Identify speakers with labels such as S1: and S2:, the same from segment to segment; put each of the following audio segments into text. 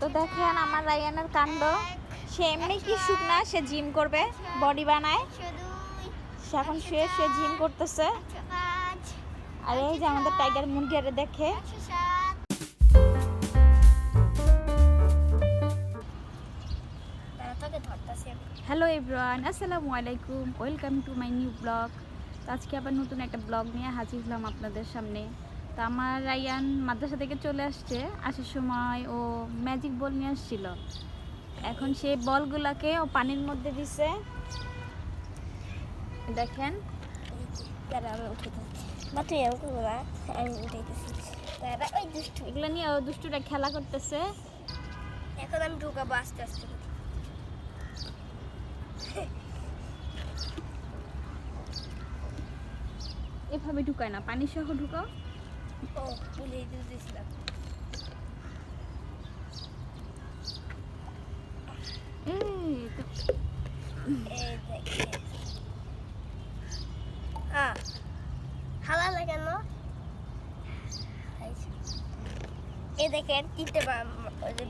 S1: তো দেখেন আমার রায়ানের কাণ্ড। সে এমনি কি শুকনা সে জিম করবে, বডি বানায়। সে এখন শুয়ে শুয়ে জিম করতেছে। আর, এই যে আমাদের টাইগার মুরগিরে দেখে। হ্যালো এভরিওয়ান, আসসালামু আলাইকুম। Welcome to my new blog. আজকে আবার নতুন একটা ব্লগ নিয়ে হাজির হলাম আপনাদের সামনে। তো আমার রায়ান মাদ্রাসা থেকে চলে আসছে। আসার সময় ও ম্যাজিক বল নিয়ে আসছিল। এখন সেই বলগুলাকে ও পানির মধ্যে দিছে। দেখেন। এগুলো নিয়ে ও দুষ্টুটা খেলা করতেছে।
S2: এখন আমি ঢুকাবো আস্তে আস্তে
S1: এভাবে ঢুকায় না। পানি সহ ঢুকাও।
S2: ও ভুলে দিয়েছিলাম
S1: তো
S2: এই দেখেন তিনটে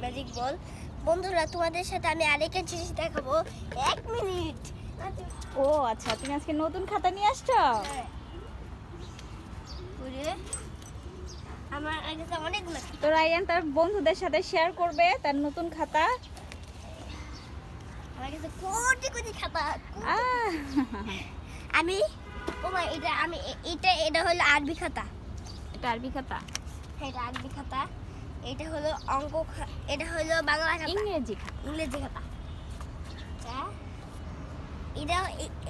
S2: ম্যাজিক বল বন্ধুরা তোমাদের সাথে আমি আরেকটা জিনিস দেখাবো এক মিনিট
S1: ও আচ্ছা তুমি আজকে নতুন খাতা নিয়ে আসছো
S2: হ্যাঁ। আমার কাছে অনেকগুলো
S1: তো রায়ান তার বন্ধুদের সাথে শেয়ার করবে তার নতুন খাতা।
S2: আমার কাছে কোটি কোটি খাতা আমি ও মা এটা আমি এটা এটা হলো আরবি খাতা।
S1: এটা আরবি খাতা?
S2: হ্যাঁ এটা আরবি খাতা। এটা হলো অঙ্ক এটা হলো বাংলা খাতা।
S1: ইংরেজি খাতা।
S2: ইংরেজি খাতা। আচ্ছা, এটা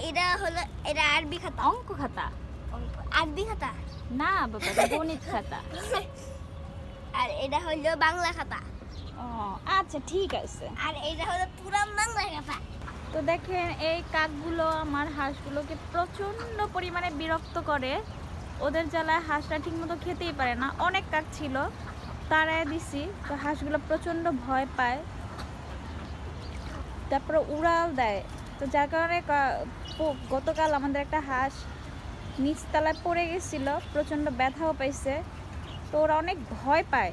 S2: এটা হলো এটা আরবি খাতা।
S1: অঙ্ক খাতা?
S2: আরবি খাতা
S1: না বাবা গণিত খাতা
S2: আর এটা হলো বাংলা খাতা
S1: ও আচ্ছা ঠিক আছে।
S2: আর এটা হলো পুরান বাংলা খাতা
S1: তো দেখেন এই কাকগুলো আমার হাঁসগুলোকে প্রচণ্ড পরিমাণে বিরক্ত করে। ওদের জ্বালায় হাঁসটা ঠিকমতো খেতেই পারে না। অনেক কাক ছিল তারায় দিছি। তো হাঁসগুলো প্রচণ্ড ভয় পায়। তারপরে উড়াল দেয়। তো যার কারণে গতকাল আমাদের একটা হাঁস নিচতলায় পড়ে গেছিল, প্রচণ্ড ব্যথাও পাইছে। তো ওরা অনেক ভয় পায়।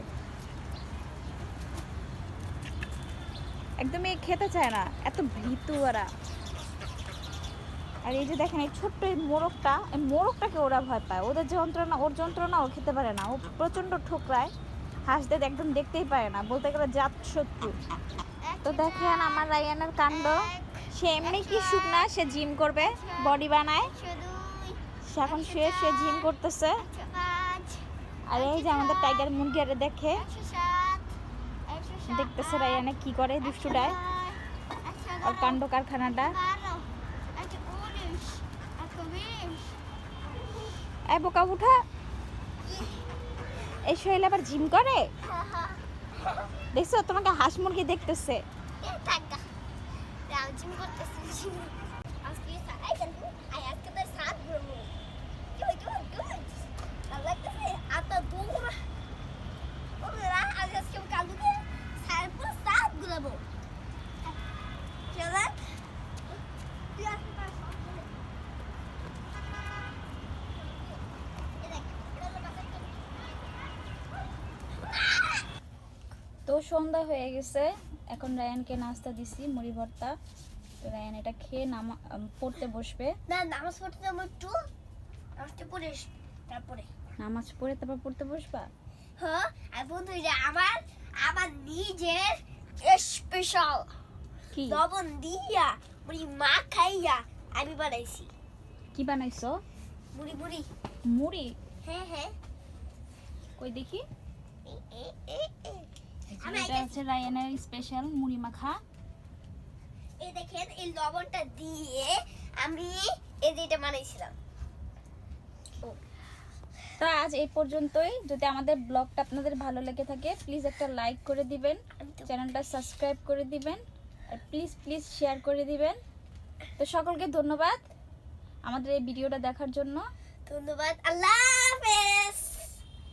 S1: একদমই খেতে চায় না, এত ভীতু ওরা। আর এই যে দেখেন, এই ছোট্ট এই মোরগটা, এই মোরগটাকে ওরা ভয় পায়। ওদের যন্ত্রণা, ওর যন্ত্রণা ও খেতে পারে না। ও প্রচণ্ড ঠোকরায় হাঁসদের একদম দেখতেই পারে না, বলতে গেলে জাত শত্রু। তো দেখেন আমার রায়ানের কাণ্ড। সে এমনি কি শুকনা, সে জিম করবে, বডি বানায়। এখন শুয়ে শুয়ে জিম করতেছে। আর এই যে আমাদের টাইগার মুরগিরে দেখে। দেখতেছে রায়ানে কি করে, দুষ্টুটায়। আর কাণ্ড কারখানাটা। এই বোকা উঠা। এই শৈল আবার জিম করে? দেখছ, তোমাকে হাঁস মুরগি দেখতেছে। তো সন্ধ্যা হয়ে গেছে। এখন রায়ানকে নাস্তা দিছি মুড়ি ভর্তা। রায়ান এটা খেয়ে নামা পড়তে বসবে।
S2: না নামাজ পড়তে যাব একটু। নামাজটা পড়ে তারপরে।
S1: নামাজ পড়ে তারপর পড়তে বসবা?
S2: হ্যাঁ আর বন্ধু যে আমার আমার নিজের স্পেশাল
S1: কি?
S2: লবণ দিয়া মুড়ি মা খাইয়া আমি বানাইছি।
S1: কি বানাইছো?
S2: মুড়ি মুড়ি।
S1: মুড়ি?
S2: হ্যাঁ হ্যাঁ।
S1: কই দেখি।
S2: এ, এ, এ, এ।
S1: এটা হচ্ছে রায়ানের স্পেশাল মুড়ি মাখা।
S2: এই দেখেন এই লবণটা দিয়ে আমি এই যে এটা বানাইছিলাম।
S1: তো আজ এই পর্যন্তই। যদি আমাদের ব্লগটা আপনাদের ভালো লেগে থাকে প্লিজ একটা লাইক করে দিবেন চ্যানেলটা সাবস্ক্রাইব করে দিবেন আর প্লিজ প্লিজ শেয়ার করে দিবেন। তো সকলকে ধন্যবাদ আমাদের এই ভিডিওটা দেখার জন্য।
S2: ধন্যবাদ আল্লাহ